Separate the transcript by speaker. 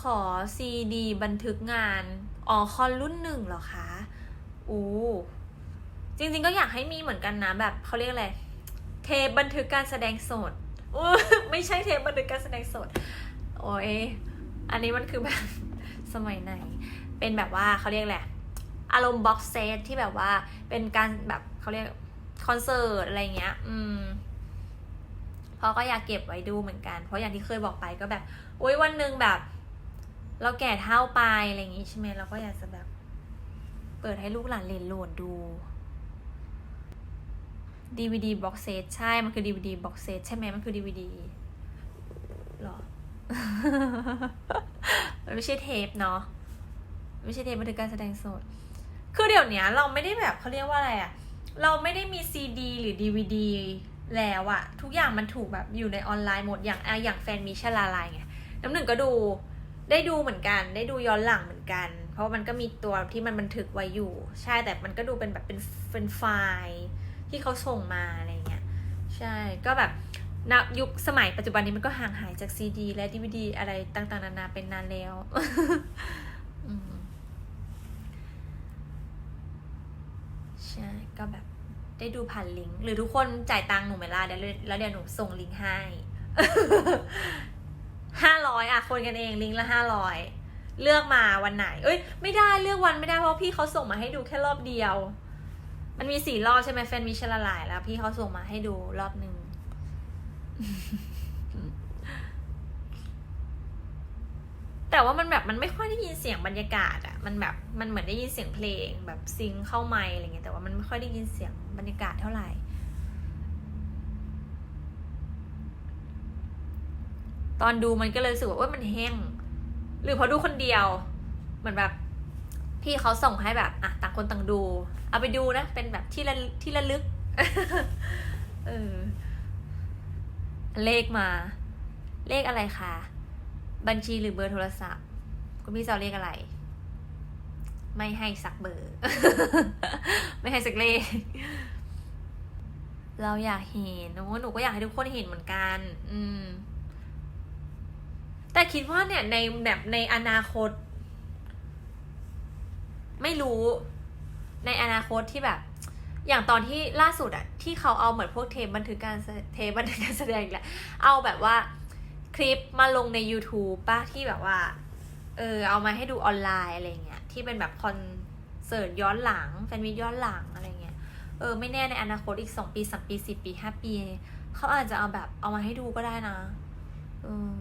Speaker 1: ขอซีดีบันทึกงานอ๋อคอนรุ่นหนึ่งเหรอคะอู้จริงๆก็อยากให้มีเหมือนกันนะแบบเขาเรียกอะไรเทปบันทึกการแสดงสดอู้ไม่ใช่เทปบันทึกการแสดงสด โอ้ยอันนี้มันคือแบบสมัยไหน เป็นแบบว่าเขาเรียกแหละไรอารมณ์บ็อกเซตที่แบบว่าเป็นการแบบเขาเรียกคอนเสิร์ตอะไรเงี้ย อืมพราะก็อยากเก็บไว้ดูเหมือนกัน เพราะอย่างที่เคยบอกไปก็แบบโอ้ยวันหนึ่งแบบ เราแก่เท่าไปอะไรอย่างงี้ใช่ไหมเราก็อยากจะแบบ เปิดให้ลูกหลานเรียนโหลดดู DVD box set ใช่ มันคือ DVD box set ใช่ไหมมันคือ DVD หรอ มันไม่ใช่เทปเนาะ ไม่ใช่เทปบันทึกการแสดงสด คือเดี๋ยวนี้เราไม่ได้แบบเขาเรียกว่าอะไรอะเราไม่ได้มีซีดีหรือ DVD แล้วอะทุกอย่างมันถูกแบบอยู่ในออนไลน์หมดอย่างอะอย่างแฟนมิชลาลายไงน้ำหนึ่งก็ดู ได้ดูเหมือนกัน ได้ดูย้อนหลังเหมือนกัน เพราะมันก็มีตัวที่มันบันทึกไว้อยู่ ใช่แต่มันก็ดูเป็นแบบเป็นเป็นไฟล์ที่เขาส่งมาอะไรเงี้ยใช่ก็แบบณยุคสมัยปัจจุบันนี้มันก็ห่างหายจากซีดี และดีวดีอะไรต่างๆนานาเป็นนานแล้วใช่ก็แบบได้ดูผ่านลิงก์หรือทุกคนจ่ายตังค์หนูไหมล่ะเดี๋ยวแล้วเดี๋ยวหนูส่งลิงก์ให้ ห้าร้อยอะคนกันเองลิงก์ละห้าร้อยเลือกมาวันไหน เอ้ย ไม่ได้เลือกวันไม่ได้เพราะพี่เขาส่งมาให้ดูแค่รอบเดียว มันมีสี่รอบใช่ไหมแฟนมิชละลายแล้ว พี่เขาส่งมาให้ดูรอบหนึ่งแต่ว่ามันแบบมันไม่ค่อยได้ยินเสียงบรรยากาศอะมันแบบมันเหมือนได้ยินเสียงเพลงแบบซิงเข้าไมค์อะไรเงี้ยแต่ว่ามันไม่ค่อยได้ยินเสียงบรรยากาศเท่าไหร่ ตอนดูมันก็เลยรู้สึกว่าเอ้ยมันแห้ง หรือเพราะดูคนเดียว เหมือนแบบพี่เขาส่งให้แบบอะต่างคนต่างดู เอาไปดูนะ เป็นแบบที่ระที่ระลึกเออเลขมา เลขอะไรคะบัญชีหรือเบอร์โทรศัพท์ คุณพี่จะเอาเลขอะไร ไม่ให้สักเบอร์ ไม่ให้สักเลข เราอยากเห็นโอ้หนูก็อยากให้ทุกคนเห็นเหมือนกัน อืม แต่คิดว่าเนี่ยในแบบในอนาคต ไม่รู้ ในอนาคตที่แบบ อย่างตอนที่ล่าสุดอะที่เขาเอาเหมือนพวกเทปบันทึกการเทปบันทึกการแสดงแหละเอาแบบว่าคลิปมาลงใน YouTube ป้าที่แบบว่า เออ เอามาให้ดูออนไลน์อะไรเงี้ยที่เป็นแบบคอนเสิร์ตย้อนหลังแฟนมิตย้อนหลังอะไรเงี้ยเออไม่แน่ในอนาคตอีกสองปีสามปีสี่ปีห้าปี เขาอาจจะเอาแบบเอามาให้ดูก็ได้นะ เออ